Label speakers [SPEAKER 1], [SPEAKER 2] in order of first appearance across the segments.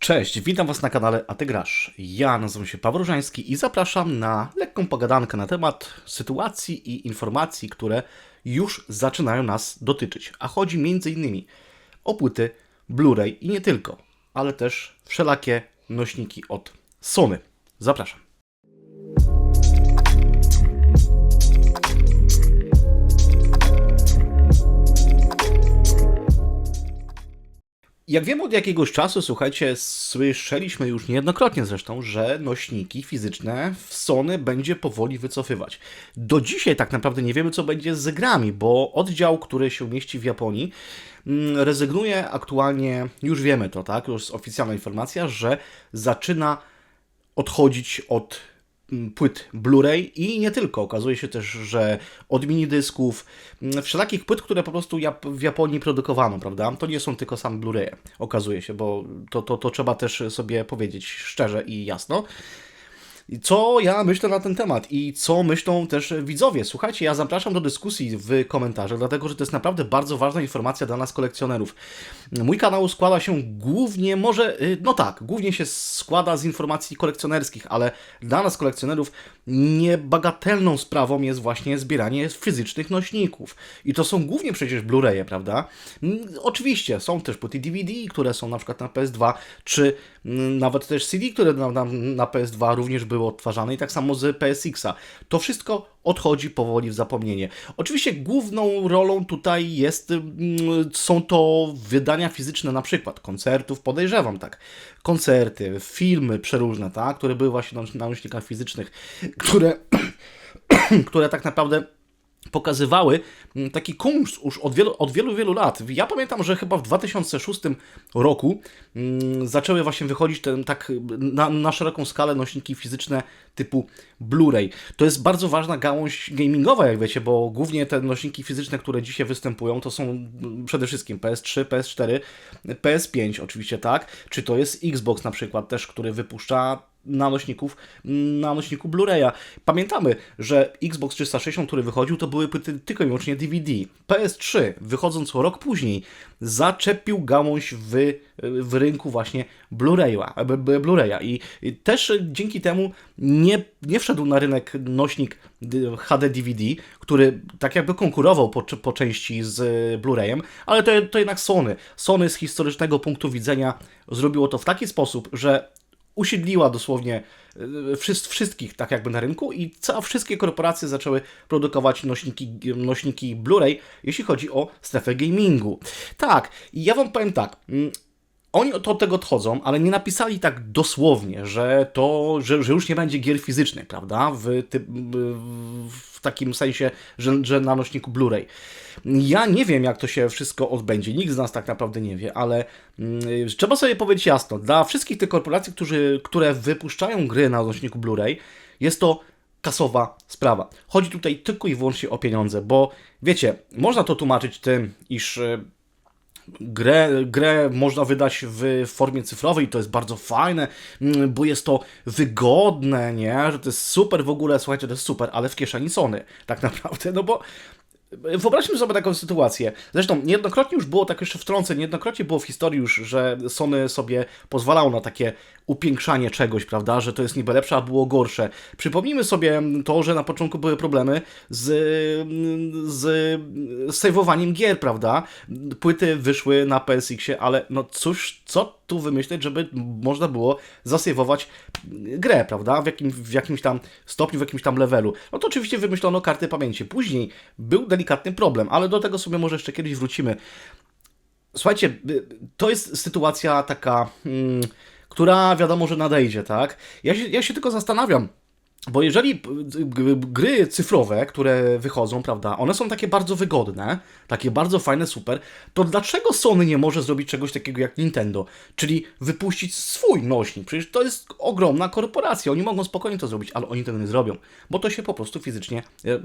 [SPEAKER 1] Cześć, witam Was na kanale A Ty Grasz. Ja nazywam się Paweł Różański i zapraszam na lekką pogadankę na temat sytuacji i informacji, które już zaczynają nas dotyczyć. A chodzi m.in. o płyty Blu-ray i nie tylko, ale też wszelakie nośniki od Sony. Zapraszam. Jak wiemy od jakiegoś czasu, słuchajcie, słyszeliśmy już niejednokrotnie zresztą, że nośniki fizyczne w Sony będzie powoli wycofywać. Do dzisiaj tak naprawdę nie wiemy, co będzie z grami, bo oddział, który się mieści w Japonii, mm, rezygnuje aktualnie, już wiemy to, tak, już jest oficjalna informacja, że zaczyna odchodzić od płyt Blu-ray i nie tylko. Okazuje się też, że od minidysków, mm, wszelakich płyt, które po prostu w Japonii produkowano, prawda? To nie są tylko same Blu-raye, okazuje się, bo to, to, to trzeba też sobie powiedzieć szczerze i jasno. Co ja myślę na ten temat i co myślą też widzowie? Słuchajcie, ja zapraszam do dyskusji w komentarzach, dlatego że to jest naprawdę bardzo ważna informacja dla nas kolekcjonerów. Mój kanał składa się głównie, może, y, no tak, głównie się składa z informacji kolekcjonerskich, ale dla nas kolekcjonerów niebagatelną sprawą jest właśnie zbieranie fizycznych nośników. I to są głównie przecież Blu-raye, prawda? Mm, Oczywiście są też płyty DVD, które są na przykład na PS2, czy mm, nawet też CD, które na, na, na PS2 również były odtwarzane i tak samo z PSX-a. To wszystko odchodzi powoli w zapomnienie. Oczywiście główną rolą tutaj jest, mm, są to wydania fizyczne na przykład koncertów, podejrzewam tak, koncerty, filmy przeróżne, tak, które były właśnie na, na nośnikach fizycznych, które, które tak naprawdę pokazywały mm, taki kunszt już od wielu, od wielu, wielu lat. Ja pamiętam, że chyba w 2006 roku mm, zaczęły właśnie wychodzić ten, tak na, na szeroką skalę nośniki fizyczne typu Blu-ray. To jest bardzo ważna gałąź gamingowa, jak wiecie, bo głównie te nośniki fizyczne, które dzisiaj występują, to są mm, przede wszystkim PS3, PS4, PS5 oczywiście, tak? Czy to jest Xbox na przykład też, który wypuszcza na nośników, na nośniku Blu-raya. Pamiętamy, że Xbox 360, który wychodził, to były płyty tylko i wyłącznie DVD. PS3, wychodząc rok później, zaczepił gałąź w, w rynku właśnie Blu-raya, b- b- Blu-raya. I też dzięki temu nie, nie wszedł na rynek nośnik HD DVD, który tak jakby konkurował po, po części z Blu-rayem, ale to, to jednak Sony. Sony z historycznego punktu widzenia zrobiło to w taki sposób, że usiedliła dosłownie wszys- wszystkich tak jakby na rynku i ca- wszystkie korporacje zaczęły produkować nośniki, nośniki Blu-ray, jeśli chodzi o strefę gamingu. Tak, i ja wam powiem tak, mm, oni od tego odchodzą, ale nie napisali tak dosłownie, że to, że, że już nie będzie gier fizycznych, prawda? W, ty, w takim sensie, że, że na nośniku Blu-ray. Ja nie wiem, jak to się wszystko odbędzie. Nikt z nas tak naprawdę nie wie, ale mm, trzeba sobie powiedzieć jasno, dla wszystkich tych korporacji, którzy, które wypuszczają gry na nośniku Blu-ray, jest to kasowa sprawa. Chodzi tutaj tylko i wyłącznie o pieniądze, bo wiecie, można to tłumaczyć tym, iż e, grę, grę można wydać w formie cyfrowej i to jest bardzo fajne, mm, bo jest to wygodne, nie? Że to jest super w ogóle, słuchajcie, to jest super, ale w kieszeni Sony, tak naprawdę, no bo Wyobraźmy sobie taką sytuację. Zresztą niejednokrotnie już było, tak jeszcze wtrącę, niejednokrotnie było w historii już, że Sony sobie pozwalało na takie upiększanie czegoś, prawda, że to jest niby lepsze, a było gorsze. Przypomnijmy sobie to, że na początku były problemy z, z sejwowaniem gier, prawda. Płyty wyszły na PSX-ie, ale no cóż, co tu wymyśleć, żeby można było zasejwować grę, prawda, w, jakim, w jakimś tam stopniu, w jakimś tam levelu. No to oczywiście wymyślono karty pamięci. Później był delikatny problem, ale do tego sobie może jeszcze kiedyś wrócimy. Słuchajcie, y, to jest sytuacja taka, mm, która wiadomo, że nadejdzie, tak? Ja się, ja się tylko zastanawiam, bo jeżeli gry cyfrowe, które wychodzą, prawda, one są takie bardzo wygodne, takie bardzo fajne, super, to dlaczego Sony nie może zrobić czegoś takiego jak Nintendo? Czyli wypuścić swój nośnik? Przecież to jest ogromna korporacja, oni mogą spokojnie to zrobić, ale oni tego nie zrobią, bo to się po prostu fizycznie e,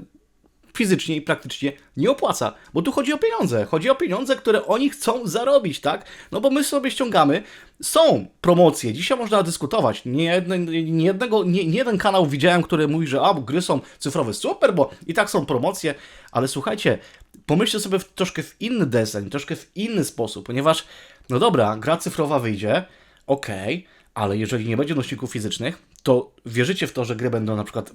[SPEAKER 1] fizycznie i praktycznie nie opłaca, bo tu chodzi o pieniądze. Chodzi o pieniądze, które oni chcą zarobić, tak? No bo my sobie ściągamy. Są promocje, dzisiaj można dyskutować. Nie, jedne, nie, jednego, nie, nie jeden kanał widziałem, który mówi, że a, gry są cyfrowe, super, bo i tak są promocje, ale słuchajcie, pomyślcie sobie w, troszkę w inny deseń, troszkę w inny sposób, ponieważ, no dobra, gra cyfrowa wyjdzie, Okej, ale jeżeli nie będzie nośników fizycznych, to wierzycie w to, że gry będą na przykład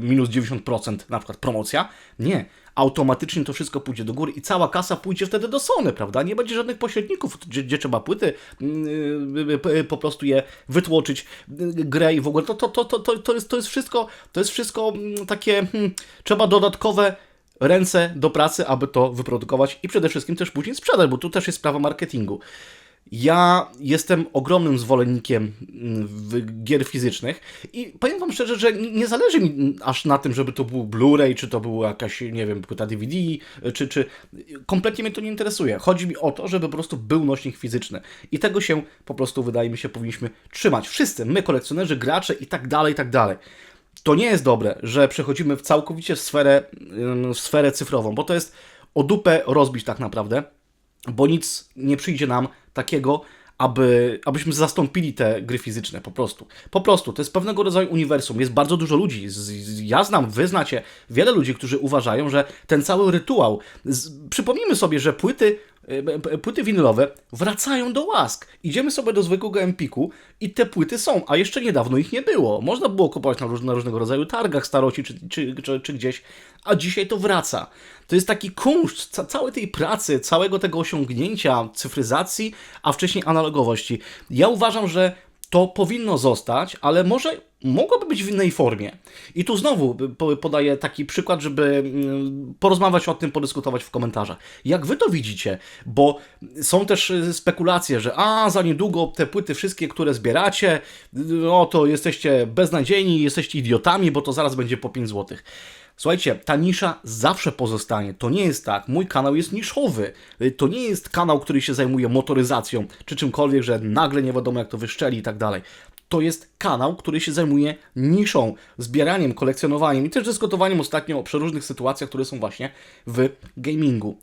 [SPEAKER 1] minus 90% na przykład promocja? Nie. Automatycznie to wszystko pójdzie do góry i cała kasa pójdzie wtedy do Sony, prawda? Nie będzie żadnych pośredników, gdzie, gdzie trzeba płyty yy, po prostu je wytłoczyć, yy, grę i w ogóle. To, to, to, to, to, to, jest, to jest wszystko, to jest wszystko mm, takie, hmm, trzeba dodatkowe ręce do pracy, aby to wyprodukować i przede wszystkim też później sprzedać, bo tu też jest sprawa marketingu. Ja jestem ogromnym zwolennikiem mm, gier fizycznych i powiem Wam szczerze, że nie zależy mi aż na tym, żeby to był Blu-ray, czy to była jakaś, nie wiem, płyta DVD, czy, czy... Kompletnie mnie to nie interesuje. Chodzi mi o to, żeby po prostu był nośnik fizyczny. I tego się po prostu, wydaje mi się, powinniśmy trzymać. Wszyscy, my, kolekcjonerzy, gracze i tak dalej, i tak dalej. To nie jest dobre, że przechodzimy w całkowicie w sferę, w sferę cyfrową, bo to jest o dupę rozbić tak naprawdę bo nic nie przyjdzie nam takiego, aby, abyśmy zastąpili te gry fizyczne, po prostu. Po prostu, to jest pewnego rodzaju uniwersum. Jest bardzo dużo ludzi, ja znam, wy znacie wiele ludzi, którzy uważają, że ten cały rytuał, z, przypomnijmy sobie, że płyty, płyty winylowe wracają do łask. Idziemy sobie do zwykłego Empiku i te płyty są, a jeszcze niedawno ich nie było. Można było kupować na, róż, na różnego rodzaju targach staroci czy, czy, czy, czy gdzieś, a dzisiaj to wraca. To jest taki kunszt ca całej tej pracy, całego tego osiągnięcia cyfryzacji, a wcześniej analogowości. Ja uważam, że to powinno zostać, ale może mogłoby być w innej formie. I tu znowu po- podaję taki przykład, żeby mm, porozmawiać o tym, podyskutować w komentarzach. Jak wy to widzicie? Bo są też y, spekulacje, że a, za niedługo te płyty wszystkie, które zbieracie, no to jesteście beznadziejni, jesteście idiotami, bo to zaraz będzie po 5 złotych. Słuchajcie, ta nisza zawsze pozostanie. To nie jest tak. Mój kanał jest niszowy. Y, To nie jest kanał, który się zajmuje motoryzacją czy czymkolwiek, że nagle nie wiadomo jak to wyszczeli i tak dalej. To jest kanał, który się zajmuje niszą, zbieraniem, kolekcjonowaniem i też dyskutowaniem ostatnio o przeróżnych sytuacjach, które są właśnie w gamingu.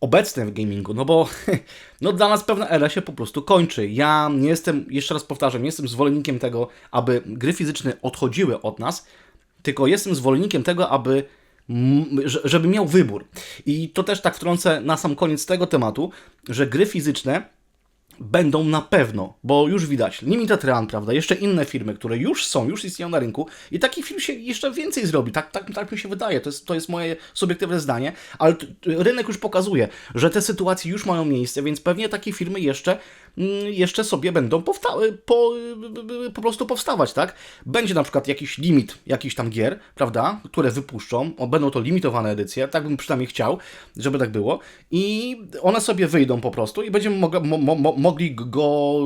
[SPEAKER 1] Obecne w gamingu, no bo no dla nas pewna era się po prostu kończy. Ja nie jestem, jeszcze raz powtarzam, nie jestem zwolennikiem tego, aby gry fizyczne odchodziły od nas, tylko jestem zwolennikiem tego, aby żeby miał wybór. I to też tak wtrącę na sam koniec tego tematu, że gry fizyczne będą na pewno, bo już widać, Limited Run, prawda, jeszcze inne firmy, które już są, już istnieją na rynku i taki film się jeszcze więcej zrobi, tak, tak, tak mi się wydaje, to jest, to jest moje subiektywne zdanie, ale rynek już pokazuje, że te sytuacje już mają miejsce, więc pewnie takie firmy jeszcze, jeszcze sobie będą po, po prostu powstawać, tak? Będzie na przykład jakiś limit jakichś tam gier, prawda, które wypuszczą, będą to limitowane edycje, tak bym przynajmniej chciał, żeby tak było i one sobie wyjdą po prostu i będziemy mo, mo, mo, mogli go,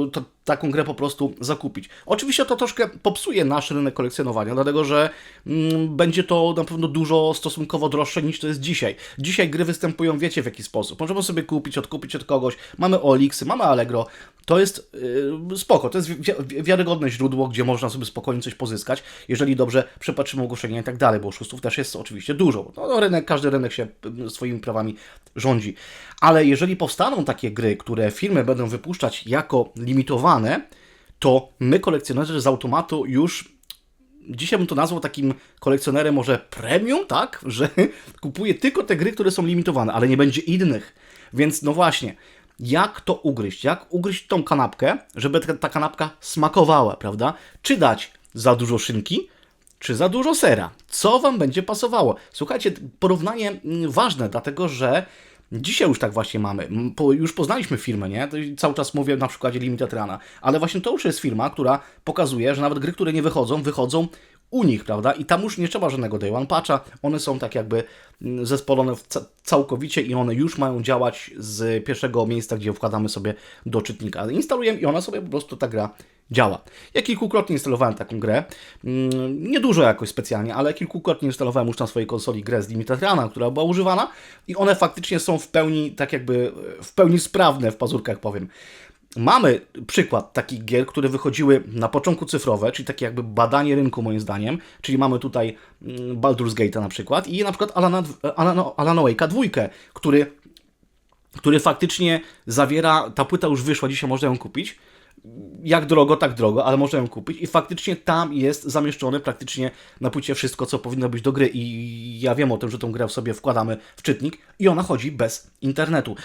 [SPEAKER 1] taką grę po prostu zakupić. Oczywiście to troszkę popsuje nasz rynek kolekcjonowania, dlatego że mm, będzie to na pewno dużo stosunkowo droższe niż to jest dzisiaj. Dzisiaj gry występują, wiecie w jaki sposób. Możemy sobie kupić, odkupić od kogoś, mamy Olixy, mamy Allegro, to jest yy, spoko, to jest wi- wi- wiarygodne źródło, gdzie można sobie spokojnie coś pozyskać, jeżeli dobrze przepatrzymy ogłoszenia i tak dalej, bo oszustów też jest oczywiście dużo. No, no, rynek, każdy rynek się y, swoimi prawami rządzi. Ale jeżeli powstaną takie gry, które firmy będą wypuszczać jako limitowane, to my kolekcjonerzy z automatu już dzisiaj bym to nazwał takim kolekcjonerem może premium, tak? Że kupuje tylko te gry, które są limitowane, ale nie będzie innych. Więc no właśnie, jak to ugryźć? Jak ugryźć tą kanapkę, żeby ta, kanapka smakowała, prawda? Czy dać za dużo szynki, czy za dużo sera? Co Wam będzie pasowało? Słuchajcie, porównanie mm, ważne, dlatego że Dzisiaj już tak właśnie mamy. Po, już poznaliśmy firmę, nie? Cały czas mówię na przykładzie Limited Rana, ale właśnie to już jest firma, która pokazuje, że nawet gry, które nie wychodzą, wychodzą u nich, prawda? I tam już nie trzeba żadnego day one patcha, one są tak jakby zespolone całkowicie i one już mają działać z pierwszego miejsca, gdzie wkładamy sobie do czytnika. Instalujemy i ona sobie po prostu ta gra działa. Ja kilkukrotnie instalowałem taką grę, Mm, nie dużo jakoś specjalnie, ale kilkukrotnie instalowałem już na swojej konsoli grę z Limited która była używana i one faktycznie są w pełni, tak jakby, w pełni sprawne w pazurkach powiem. Mamy przykład takich gier, które wychodziły na początku cyfrowe, czyli takie jakby badanie rynku moim zdaniem, czyli mamy tutaj mm, Baldur's Gate na przykład i na przykład Alana, Alana, Alana Wake'a który, który faktycznie zawiera, ta płyta już wyszła, dzisiaj można ją kupić, jak drogo, tak drogo, ale można ją kupić i faktycznie tam jest zamieszczone praktycznie na płycie wszystko, co powinno być do gry i ja wiem o tym, że tą grę sobie wkładamy w czytnik i ona chodzi bez internetu.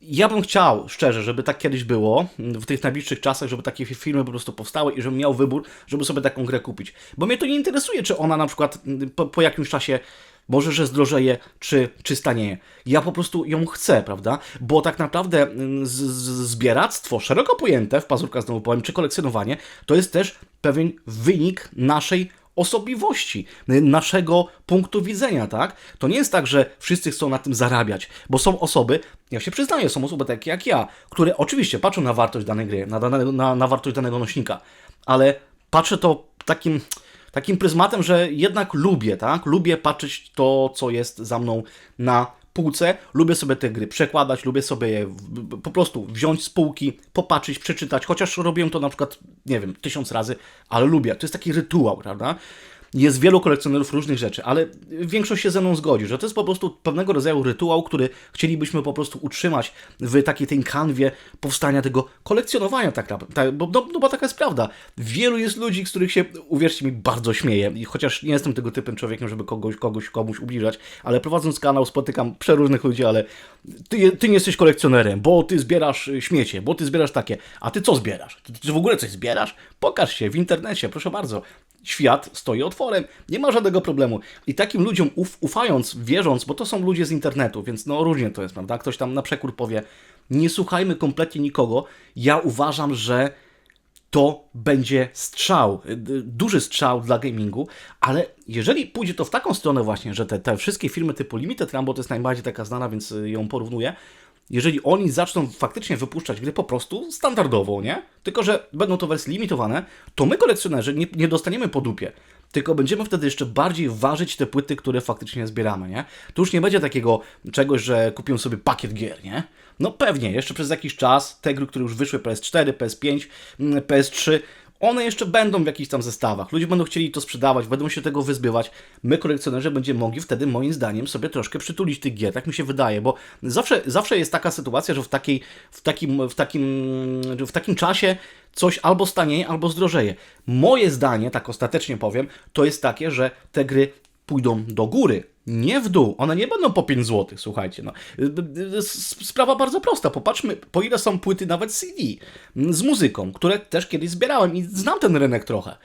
[SPEAKER 1] Ja bym chciał, szczerze, żeby tak kiedyś było, w tych najbliższych czasach, żeby takie filmy po prostu powstały i żebym miał wybór, żeby sobie taką grę kupić. Bo mnie to nie interesuje, czy ona na przykład po, po jakimś czasie może, że zdrożeje, czy, czy stanieje. Ja po prostu ją chcę, prawda? Bo tak naprawdę mm, zbieractwo, szeroko pojęte, w pazurka znowu powiem, czy kolekcjonowanie, to jest też pewien wynik naszej osobliwości, naszego punktu widzenia, tak? To nie jest tak, że wszyscy chcą na tym zarabiać, bo są osoby, ja się przyznaję, są osoby takie jak ja, które oczywiście patrzą na wartość danej gry, na, danego, na, na wartość danego nośnika, ale patrzę to takim takim pryzmatem, że jednak lubię, tak? Lubię patrzeć to, co jest za mną na półce, lubię sobie te gry przekładać, lubię sobie je po prostu wziąć z półki, popatrzeć, przeczytać, chociaż robię to na przykład, nie wiem, tysiąc razy, ale lubię. To jest taki rytuał, prawda? Jest wielu kolekcjonerów różnych rzeczy, ale większość się ze mną zgodzi, że to jest po prostu pewnego rodzaju rytuał, który chcielibyśmy po prostu utrzymać w takiej tej kanwie powstania tego kolekcjonowania tak naprawdę. Tak, bo, no, no bo taka jest prawda. Wielu jest ludzi, z których się, uwierzcie mi, bardzo śmieję. I chociaż nie jestem tego typem człowiekiem, żeby kogoś, kogoś komuś ubliżać, ale prowadząc kanał spotykam przeróżnych ludzi, ale ty, ty nie jesteś kolekcjonerem, bo ty zbierasz y, śmiecie, bo ty zbierasz takie. A ty co zbierasz? Ty, ty w ogóle coś zbierasz? Pokaż się w internecie, proszę bardzo. Świat stoi otworem, nie ma żadnego problemu. I takim ludziom uf, ufając, wierząc, bo to są ludzie z internetu, więc no różnie to jest, prawda? Ktoś tam na przekór powie, nie słuchajmy kompletnie nikogo. Ja uważam, że to będzie strzał, y, duży strzał dla gamingu, ale jeżeli pójdzie to w taką stronę właśnie, że te, te wszystkie filmy typu Limited Run, bo to jest najbardziej taka znana, więc y, ją porównuję, jeżeli oni zaczną faktycznie wypuszczać gry po prostu standardowo, nie? Tylko, że będą to wersje limitowane, to my kolekcjonerzy nie, nie dostaniemy po dupie. Tylko będziemy wtedy jeszcze bardziej ważyć te płyty, które faktycznie zbieramy, nie? To już nie będzie takiego czegoś, że kupię sobie pakiet gier, nie? No pewnie, jeszcze przez jakiś czas te gry, które już wyszły PS4, PS5, mm, PS3, one jeszcze będą w jakichś tam zestawach. Ludzie będą chcieli to sprzedawać, będą się tego wyzbywać. My, kolekcjonerzy, będziemy mogli wtedy, moim zdaniem, sobie troszkę przytulić tych gier. Tak mi się wydaje, bo zawsze, zawsze jest taka sytuacja, że w, takiej, w, takim, w, takim, w takim czasie coś albo stanieje, albo zdrożeje. Moje zdanie, tak ostatecznie powiem, to jest takie, że te gry pójdą do góry, nie w dół. One nie będą po 5 zł, słuchajcie. No. Sprawa bardzo prosta. Popatrzmy, po ile są płyty nawet CD z muzyką, które też kiedyś zbierałem i znam ten rynek trochę.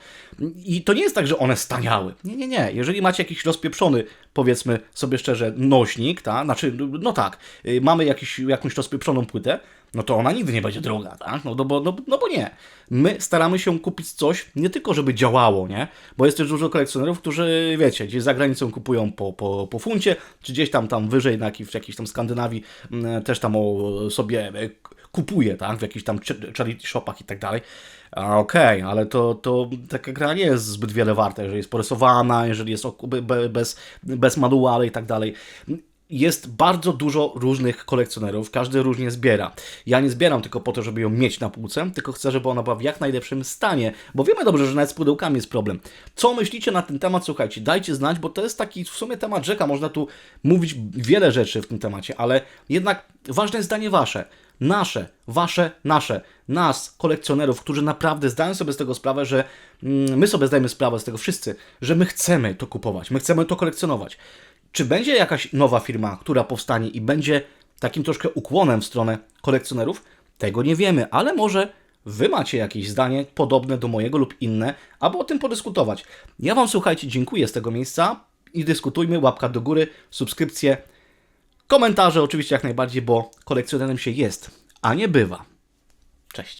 [SPEAKER 1] I to nie jest tak, że one staniały. Nie, nie, nie. Jeżeli macie jakiś rozpieprzony, powiedzmy sobie szczerze, nośnik, ta? znaczy, no tak, y, mamy jakiś, jakąś rozpieprzoną płytę, no to ona nigdy nie będzie droga, tak? No, no, bo, no, no bo nie. My staramy się kupić coś nie tylko, żeby działało, nie? Bo jest też dużo kolekcjonerów, którzy, wiecie, gdzieś za granicą kupują po, po, po funcie, czy gdzieś tam, tam wyżej, na w jakiejś tam Skandynawii mm, też tam o, sobie e, kupuje, tak? W jakichś tam ch- charity shopach i tak dalej. Okej, ale to, to taka gra nie jest zbyt wiele warta, jeżeli jest porysowana, jeżeli jest bez, bez manualu i tak dalej jest bardzo dużo różnych kolekcjonerów, każdy różnie zbiera. Ja nie zbieram tylko po to, żeby ją mieć na półce, tylko chcę, żeby ona była w jak najlepszym stanie, bo wiemy dobrze, że nawet z pudełkami jest problem. Co myślicie na ten temat? Słuchajcie, dajcie znać, bo to jest taki w sumie temat rzeka, można tu mówić wiele rzeczy w tym temacie, ale jednak ważne jest zdanie wasze. Nasze, wasze, nasze, nas, kolekcjonerów, którzy naprawdę zdają sobie z tego sprawę, że mm, my sobie zdajemy sprawę z tego wszyscy, że my chcemy to kupować, my chcemy to kolekcjonować. Czy będzie jakaś nowa firma, która powstanie i będzie takim troszkę ukłonem w stronę kolekcjonerów? Tego nie wiemy, ale może Wy macie jakieś zdanie podobne do mojego lub inne, aby o tym podyskutować. Ja Wam, słuchajcie, dziękuję z tego miejsca i dyskutujmy, łapka do góry, subskrypcje, komentarze oczywiście jak najbardziej, bo kolekcjonerem się jest, a nie bywa. Cześć.